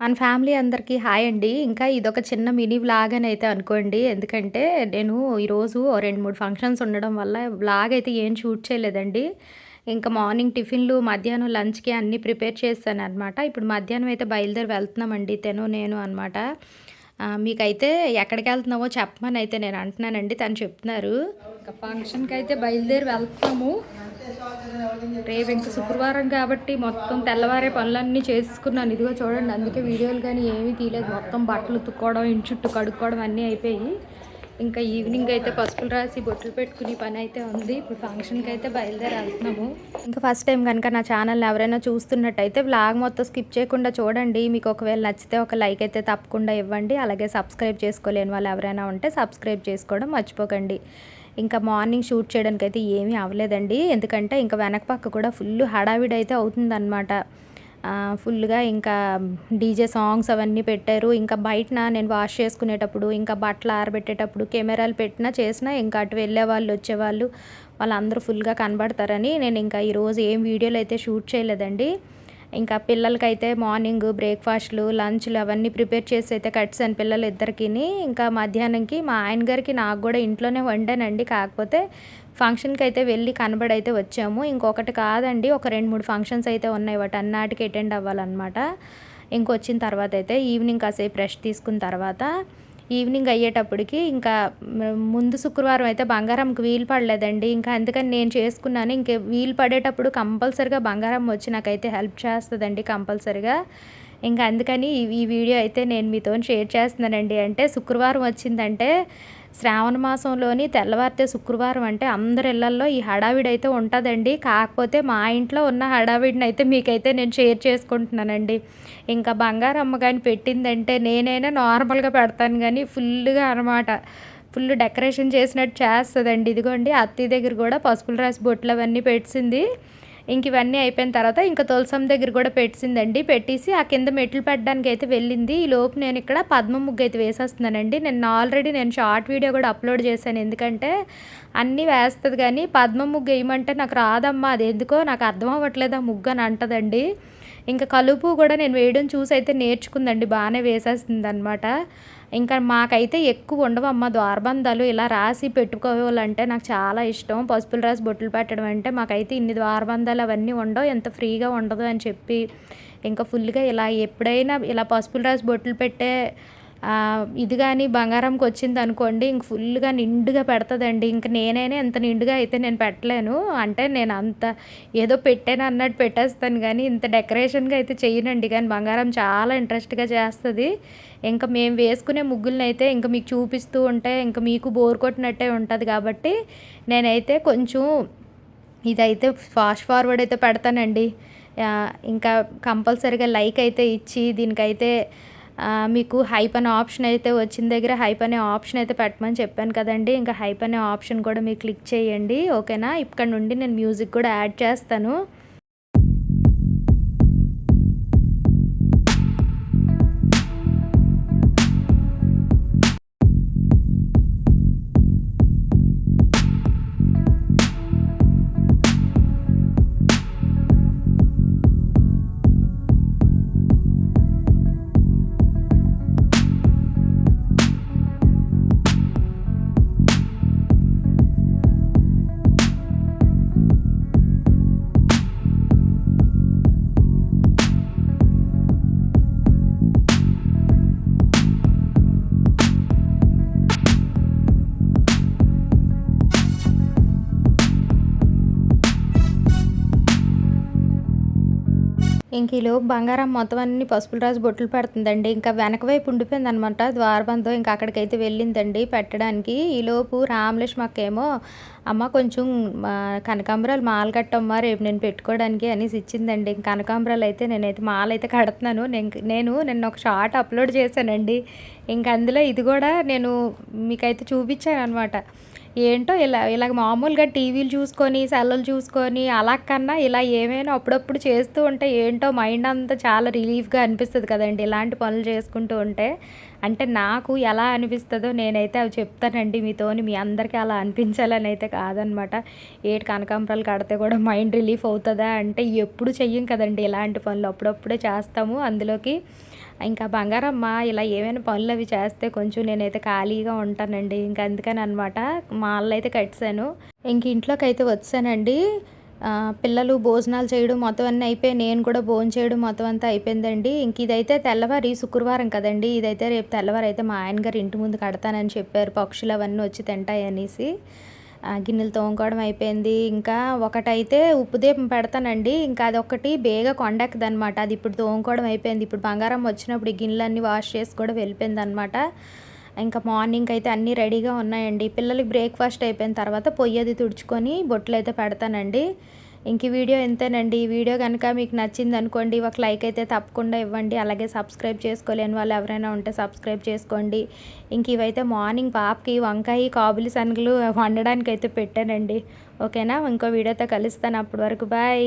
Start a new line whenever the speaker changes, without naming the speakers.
మన ఫ్యామిలీ అందరికీ హాయ్ అండి. ఇంకా ఇదొక చిన్న మినీ వ్లాగ్ అయితే అనుకోండి. ఎందుకంటే నేను ఈరోజు ఓ 2, 3 ఫంక్షన్స్ ఉండడం వల్ల వ్లాగ్ అయితే ఏం షూట్ చేయలేదండి. ఇంకా మార్నింగ్ టిఫిన్‌లు, మధ్యాహ్నం లంచ్‌కి అన్నీ ప్రిపేర్ చేశాననమాట. ఇప్పుడు మధ్యాహ్నం అయితే బయలుదేరి వెళ్తున్నామండి తెను నేను అనమాట. మీకైతే మీకైతే ఎక్కడికెళ్తున్నామో చెప్పమని అయితే నేను అంటున్నానండి. తను చెప్తున్నారు. ఇంకా అయితే బయలుదేరి వెళ్తున్నాము. రేపు ఇంకా శుక్రవారం కాబట్టి మొత్తం తెల్లవారే పనులన్నీ చేసుకున్నాను. ఇదిగో చూడండి అందుకే వీడియోలు కానీ ఏమీ తీయలేదు. మొత్తం బట్టలు ఉతుక్కోవడం, ఇంటి చుట్టూ కడుక్కోవడం అన్నీ అయిపోయి ఇంకా ఈవినింగ్ అయితే పసుపులు రాసి బొట్లు పెట్టుకుని పని అయితే ఉంది. ఇప్పుడు ఫంక్షన్‌కి అయితే బయలుదేరి ఇంకా ఫస్ట్ టైం కనుక నా ఛానల్‌ని ఎవరైనా చూస్తున్నట్టయితే వ్లాగ్ మొత్తం స్కిప్ చేయకుండా చూడండి. మీకు ఒకవేళ నచ్చితే ఒక లైక్ అయితే తప్పకుండా ఇవ్వండి. అలాగే సబ్స్క్రైబ్ చేసుకోలేని వాళ్ళు ఎవరైనా ఉంటే సబ్స్క్రైబ్ చేసుకోవడం మర్చిపోకండి. ఇంకా మార్నింగ్ షూట్ చేయడానికి అయితే ఏమీ అవ్వలేదండి. ఎందుకంటే ఇంకా వెనక పక్క కూడా ఫుల్ హడావిడి అయితే అవుతుందన్నమాట ఫుల్‌గా ఇంకా డీజే సాంగ్స్ అవన్నీ పెట్టారు. ఇంకా బయటన నేను వాష్ చేసుకునేటప్పుడు, ఇంకా బట్టలు ఆరబెట్టేటప్పుడు కెమెరాలు పెట్టినా చేసినా ఇంకా అటు వెళ్ళే వాళ్ళు వచ్చేవాళ్ళు వాళ్ళందరూ ఫుల్‌గా కనబడతారని నేను ఇంకా ఈరోజు ఏం వీడియోలు అయితే షూట్ చేయలేదండి. ఇంకా పిల్లలకైతే మార్నింగ్ బ్రేక్‌ఫాస్ట్‌లు, లంచ్‌లు అవన్నీ ప్రిపేర్ చేసి అయితే కట్టేసాను పిల్లలిద్దరికిని. ఇంకా మధ్యాహ్నంకి మా ఆయన గారికి, నాకు కూడా ఇంట్లోనే వండానండి. కాకపోతే ఫంక్షన్‌కి అయితే వెళ్ళి కనబడైతే వచ్చాము. ఇంకొకటి కాదండి ఒక 2, 3 ఫంక్షన్స్ అయితే ఉన్నాయి. వాటి అన్నాటికి అటెండ్ అవ్వాలన్నమాట ఇంకొచ్చిన తర్వాత అయితే ఈవినింగ్ కాసేపు రెస్ట్ తీసుకున్న తర్వాత ఈవినింగ్ అయ్యేటప్పటికి ఇంకా ముందు శుక్రవారం అయితే బంగారంకి వీలు పడలేదండి. ఇంకా అందుకని నేను చేసుకున్నాను. ఇంకా వీలు పడేటప్పుడు కంపల్సరీగా బంగారం వచ్చి నాకైతే హెల్ప్ చేస్తుందండి కంపల్సరీగా. ఇంకా అందుకని ఈ వీడియో అయితే నేను మీతో షేర్ చేస్తున్నానండి. అంటే శుక్రవారం వచ్చిందంటే శ్రావణ మాసంలోని తెల్లవారితే శుక్రవారం అంటే అందరి ఇళ్ళల్లో ఈ హడావిడైతే ఉంటుందండి కాకపోతే మా ఇంట్లో ఉన్న హడావిడిని అయితే మీకైతే నేను షేర్ చేసుకుంటున్నానండి. ఇంకా బంగారమ్మ కానీ పెట్టిందంటే నేనైనా నార్మల్‌గా పెడతాను కానీ ఫుల్‌గా అనమాట. ఫుల్ డెకరేషన్ చేసినట్టు చేస్తుందండి ఇదిగోండి అత్తయ్య దగ్గర కూడా పసుపుల రాసి బొట్లు అవన్నీ పెట్టింది ఇంక ఇవన్నీ అయిపోయిన తర్వాత ఇంకా తులసం దగ్గర కూడా పెట్టేసిందండి. పెట్టేసి ఆ కింద మెట్లు పెట్టడానికి అయితే వెళ్ళింది. ఈ లోపు నేను ఇక్కడ పద్మ ముగ్గు అయితే వేసేస్తున్నానండి. నేను ఆల్రెడీ నేను షార్ట్ వీడియో కూడా అప్లోడ్ చేశాను. ఎందుకంటే అన్నీ వేస్తుంది కానీ పద్మ ముగ్గు వేయమంటే నాకు రాదమ్మా అది ఎందుకో నాకు అర్థం అవ్వట్లేదు ఆ ముగ్గు అని అంటదండి. ఇంకా కలుపు కూడా నేను వేయడం చూసి అయితే నేర్చుకుందండి. బాగానే వేసేస్తుంది అనమాట ఇంకా మాకైతే ఎక్కువ ఉండవమ్మా ద్వారబంధాలు ఇలా రాసి పెట్టుకోవాలంటే నాకు చాలా ఇష్టం. పసుపులు రాసి బొట్లు పెట్టడం అంటే మాకైతే ఇన్ని ద్వారబంధాలు అవన్నీ ఉండవు. ఎంత ఫ్రీగా ఉండదు అని చెప్పి ఇంకా ఫుల్‌గా ఇలా ఎప్పుడైనా ఇలా పసుపులు రాసి బొట్లు పెట్టే ఇది కానీ బంగారంకి వచ్చిందనుకోండి ఇంక ఫుల్‌గా నిండుగా పెడతదండి. ఇంక నేనైనా ఇంత నిండుగా అయితే నేను పెట్టలేను. అంటే నేను అంత ఏదో పెట్టాను అన్నట్టు పెట్టేస్తాను కానీ ఇంత డెకరేషన్‌గా అయితే చేయనండి కానీ బంగారం చాలా ఇంట్రెస్ట్‌గా చేస్తుంది ఇంకా మేము వేసుకునే ముగ్గులనైతే ఇంకా మీకు చూపిస్తూ ఉంటే ఇంక మీకు బోర్ కొట్టినట్టే ఉంటుంది కాబట్టి నేనైతే కొంచెం ఇదైతే ఫాస్ట్ ఫార్వర్డ్ అయితే పెడతానండి. ఇంకా కంపల్సరీగా లైక్ అయితే ఇచ్చి దీనికైతే మీకు హైప్ అనే ఆప్షన్ అయితే వచ్చిన దగ్గర హైప్ అనే ఆప్షన్ అయితే పెట్టమని చెప్పాను కదండీ! ఇంకా హైప్ అనే ఆప్షన్ కూడా మీరు క్లిక్ చేయండి. ఓకేనా? ఇక్కడ నుండి నేను మ్యూజిక్ కూడా యాడ్ చేస్తాను. ఇంక ఈలోపు బంగారం మొత్తం అన్ని పసుపులరాజు రాసి బొట్లు పెడుతుందండి. ఇంకా వెనక వైపు ఉండిపోయిందనమాట ద్వారబంధం. ఇంకా అక్కడికైతే వెళ్ళిందండి పెట్టడానికి. ఈలోపు రామలక్ష్మి అక్కేమో అమ్మ కొంచెం కనకాంబరాలు మాల కట్టమ్మా రేపు నేను పెట్టుకోవడానికి అనేసి ఇచ్చిందండి. కనకాంబరాలు అయితే నేనైతే మాలైతే కడుతున్నాను. నేను నేను నిన్న ఒక షార్ట్ అప్లోడ్ చేశానండి. ఇంక అందులో ఇది కూడా నేను మీకైతే చూపించాను అనమాట ఏంటో ఇలా ఇలాగ మామూలుగా టీవీలు చూసుకొని, సెల్లులు చూసుకొని అలా కన్నా ఇలా ఏమైనా అప్పుడప్పుడు చేస్తూ ఉంటే ఏంటో మైండ్ అంతా చాలా రిలీఫ్‌గా అనిపిస్తుంది కదండీ! ఇలాంటి పనులు చేసుకుంటూ ఉంటే. అంటే నాకు ఎలా అనిపిస్తుందో నేనైతే అవి చెప్తానండి మీతోని. మీ అందరికీ అలా అనిపించాలని అయితే కాదనమాట. ఏటి కనకాంబరాలు కడితే కూడా మైండ్ రిలీఫ్ అవుతుందా అంటే ఎప్పుడు చెయ్యం కదండీ ఇలాంటి పనులు. అప్పుడప్పుడే చేస్తాము. అందులోకి ఇంకా బంగారమ్మ ఇలా ఏమైనా పనులు అవి చేస్తే కొంచెం నేనైతే ఖాళీగా ఉంటానండి ఇంకా అందుకని అనమాట మాల్లో అయితే కట్టాను ఇంక ఇంట్లోకి అయితే వచ్చానండి పిల్లలు భోజనాలు చేయడం మొత్తం అన్నీ అయిపోయి నేను కూడా భోజనం చేయడం మొత్తం అంతా అయిపోయిందండి. ఇంక ఇదైతే తెల్లవారి శుక్రవారం కదండి. ఇదైతే రేపు తెల్లవారు అయితే మా ఆయన గారు ఇంటి ముందు కడతానని చెప్పారు. పక్షులు అవన్నీ వచ్చి తింటాయి అనేసి. గిన్నెలు తోముకోవడం అయిపోయింది. ఇంకా ఒకటైతే ఉప్పు దీపం పెడతానండి. ఇంకా అదొకటి బేగా కొండెక్కదు అనమాట అది ఇప్పుడు తోముకోవడం అయిపోయింది. ఇప్పుడు బంగారం వచ్చినప్పుడు ఈ గిన్నెలన్నీ వాష్ చేసి కూడా వెళ్ళిపోయింది అనమాట ఇంకా మార్నింగ్ అయితే అన్నీ రెడీగా ఉన్నాయండి. పిల్లలకి బ్రేక్ఫాస్ట్ అయిపోయిన తర్వాత పొయ్యి అది తుడుచుకొని బొట్లు అయితే పెడతానండి. ఇంక వీడియో ఎంతేనండి ఈ వీడియో కనుక మీకు నచ్చింది అనుకోండి ఒక లైక్ అయితే తప్పకుండా ఇవ్వండి. అలాగే సబ్స్క్రైబ్ చేసుకోలేని వాళ్ళు ఎవరైనా ఉంటే సబ్స్క్రైబ్ చేసుకోండి. ఇంక ఇవైతే మార్నింగ్ పాపకి వంకాయ కాబులి శనగలు వండడానికి అయితే పెట్టానండి. ఓకేనా? ఇంకో వీడియోతో కలుస్తాను. అప్పటి వరకు బాయ్.